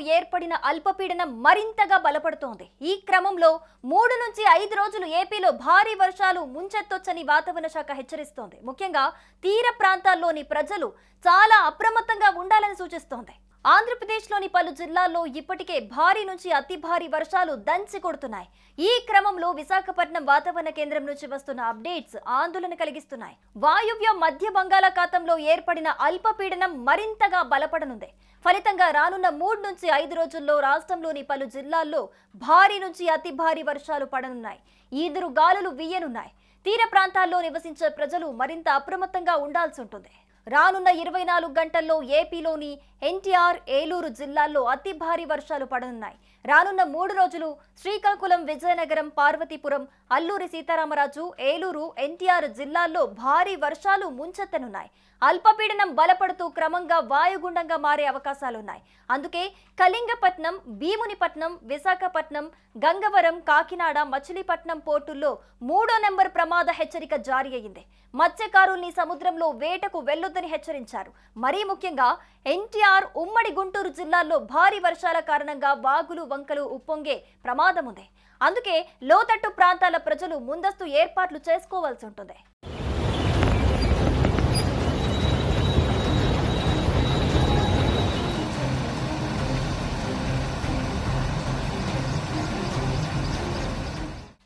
ఏర్పడిన అల్పపీడనం మరింతగా బలపడుతోంది. ఈ క్రమంలో మూడు నుంచి ఐదు రోజులు ఏపీలో భారీ వర్షాలు ముంచెత్తొచ్చని వాతావరణ శాఖ హెచ్చరిస్తోంది. ముఖ్యంగా తీర ప్రాంతాల్లోని ప్రజలు చాలా అప్రమత్తంగా ఉండాలని సూచిస్తోంది. ఆంధ్రప్రదేశ్లోని పలు జిల్లాల్లో ఇప్పటికే భారీ నుంచి అతి భారీ వర్షాలు దంచి కొడుతున్నాయి. ఈ క్రమంలో విశాఖపట్నం వాతావరణ కేంద్రం నుంచి వస్తున్న అప్డేట్స్ ఆందోళన కలిగిస్తున్నాయి. వాయువ్య మధ్య బంగాళాఖాతంలో ఏర్పడిన అల్పపీడనం మరింతగా బలపడనుంది. ఫలితంగా రానున్న మూడు నుంచి ఐదు రోజుల్లో రాష్ట్రంలోని పలు జిల్లాల్లో భారీ నుంచి అతి భారీ వర్షాలు పడనున్నాయి. ఈదురు గాలులు వీయనున్నాయి. తీర ప్రాంతాల్లో నివసించే ప్రజలు మరింత అప్రమత్తంగా ఉండాల్సి ఉంటుంది. రానున్న ఇరవై నాలుగు గంటల్లో ఏపీలోని ఎన్టీఆర్ ఏలూరు జిల్లాల్లో అతి భారీ వర్షాలు పడనున్నాయి. రానున్న మూడు రోజులు శ్రీకాకుళం విజయనగరం పార్వతీపురం అల్లూరి సీతారామరాజు ఏలూరు ఎన్టీఆర్ జిల్లాల్లో భారీ వర్షాలు ముంచెత్తనున్నాయి. అల్పపీడనం బలపడుతూ క్రమంగా వాయుగుండంగా మారే అవకాశాలున్నాయి. అందుకే కళింగపట్నం భీమునిపట్నం విశాఖపట్నం గంగవరం కాకినాడ మచిలీపట్నం పోర్టుల్లో మూడో నెంబర్ ప్రమాద హెచ్చరిక జారీ అయింది. మత్స్యకారుల్ని సముద్రంలో వేటకు వెళ్ళొద్దని హెచ్చరించారు. మరీ ముఖ్యంగా ఎన్టీఆర్ ఉమ్మడి గుంటూరు జిల్లాల్లో భారీ వర్షాల కారణంగా వాగులు వంకలు ఉప్పొంగే ప్రమాదం ఉంది అందుకే లోతట్టు ప్రాంతాల ప్రజలు ముందస్తు ఏర్పాట్లు చేసుకోవాల్సి ఉంటుంది.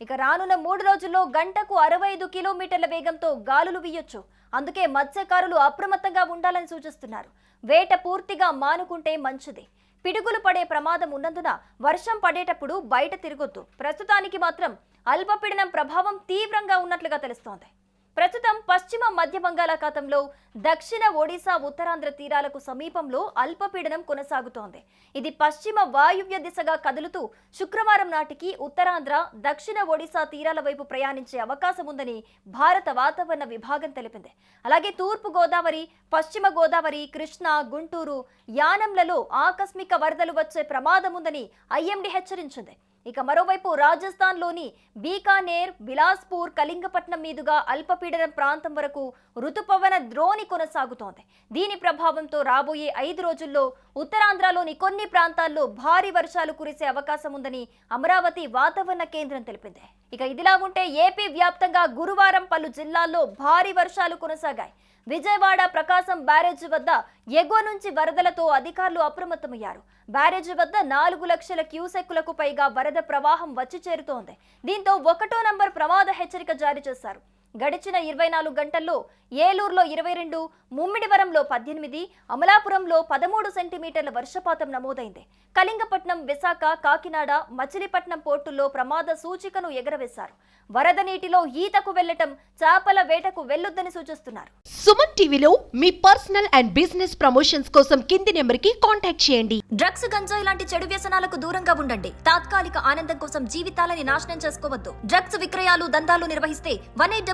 ఇక రానున్న మూడు రోజుల్లో గంటకు అరవై ఐదు కిలోమీటర్ల వేగంతో గాలులు వీయొచ్చు. అందుకే మత్స్యకారులు అప్రమత్తంగా ఉండాలని సూచిస్తున్నారు. వేట పూర్తిగా మానుకుంటే మంచిది. పిడుగులు పడే ప్రమాదం ఉన్నందున వర్షం పడేటప్పుడు బయట తిరగొద్దు. ప్రస్తుతానికి మాత్రం అల్పపీడనం ప్రభావం తీవ్రంగా ఉన్నట్లుగా తెలుస్తోంది. ప్రస్తుతం పశ్చిమ మధ్య బంగాళాఖాతంలో దక్షిణ ఒడిశా ఉత్తరాంధ్ర తీరాలకు సమీపంలో అల్పపీడనం కొనసాగుతోంది. ఇది పశ్చిమ వాయువ్య దిశగా కదులుతూ శుక్రవారం నాటికి ఉత్తరాంధ్ర దక్షిణ ఒడిశా తీరాల వైపు ప్రయాణించే అవకాశం ఉందని భారత వాతావరణ విభాగం తెలిపింది. అలాగే తూర్పు గోదావరి పశ్చిమ గోదావరి కృష్ణా గుంటూరు యానంలలో ఆకస్మిక వరదలు వచ్చే ప్రమాదం ఉందని ఐఎండీ హెచ్చరించింది. ఇక మరోవైపు రాజస్థాన్లోని బీకానేర్ బిలాస్పూర్ కళింగపట్నం మీదుగా అల్పపీడన ప్రాంతం వరకు రుతుపవన ద్రోణి కొనసాగుతోంది. దీని ప్రభావంతో రాబోయే ఐదు రోజుల్లో ఉత్తరాంధ్రలోని కొన్ని ప్రాంతాల్లో భారీ వర్షాలు కురిసే అవకాశం ఉందని అమరావతి వాతావరణ కేంద్రం తెలిపింది. ఇక ఇదిలా ఉంటే ఏపీ వ్యాప్తంగా గురువారం పలు జిల్లాల్లో భారీ వర్షాలు కొనసాగాయి. విజయవాడ ప్రకాశం బ్యారేజ్ వద్ద ఎగువ నుంచి వరదలతో అధికారులు అప్రమత్తమయ్యారు. బ్యారేజ్ వద్ద నాలుగు లక్షల క్యూసెక్కులకు పైగా వరద ప్రవాహం వచ్చి చేరుతోంది. దీంతో ఒకటో నంబర్ ప్రమాద హెచ్చరిక జారీ చేశారు. గడిచిన ఇరవై నాలుగు గంటల్లో ఏలూరులో ఇరవై రెండు ముమ్మిడివరంలో పద్దెనిమిది అమలాపురంలో పదమూడు సెంటీమీటర్ల వర్షపాతం నమోదైంది. కళింగపట్నం విశాఖ కాకినాడ మచిలీపట్నం పోర్టుల్లో ప్రమాద సూచికను ఎగరవేశారు. వరద నీటిలో ఈతకు వెళ్ళటం చేపల వేటకు వెళ్ళొద్దని సూచిస్తున్నారు. సుమన్ టీవీలో మీ పర్సనల్ అండ్ బిజినెస్ ప్రమోషన్స్ కోసం కింది నెంబర్కి కాంటాక్ట్ చేయండి. డ్రగ్స్ గంజాయి లాంటి చెడు వ్యసనాలకు దూరంగా ఉండండి. తాత్కాలిక ఆనందం కోసం జీవితాలని నాశనం చేసుకోవద్దు. డ్రగ్స్ విక్రయాలు దందాలు నిర్వహిస్తే one eight